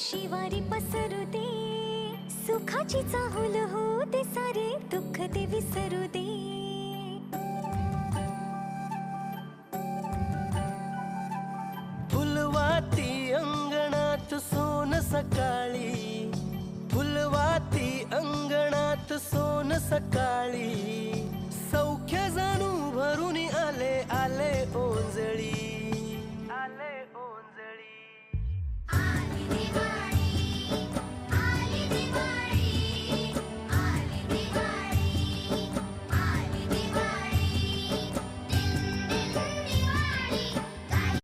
शिवारी पसरू दे. सुखाची चाहूल हो ते सारे दुःख ते विसरू दे. फुलवाती अंगणात सोन सकाळी. फुलवाती अंगणात सोन सकाळी.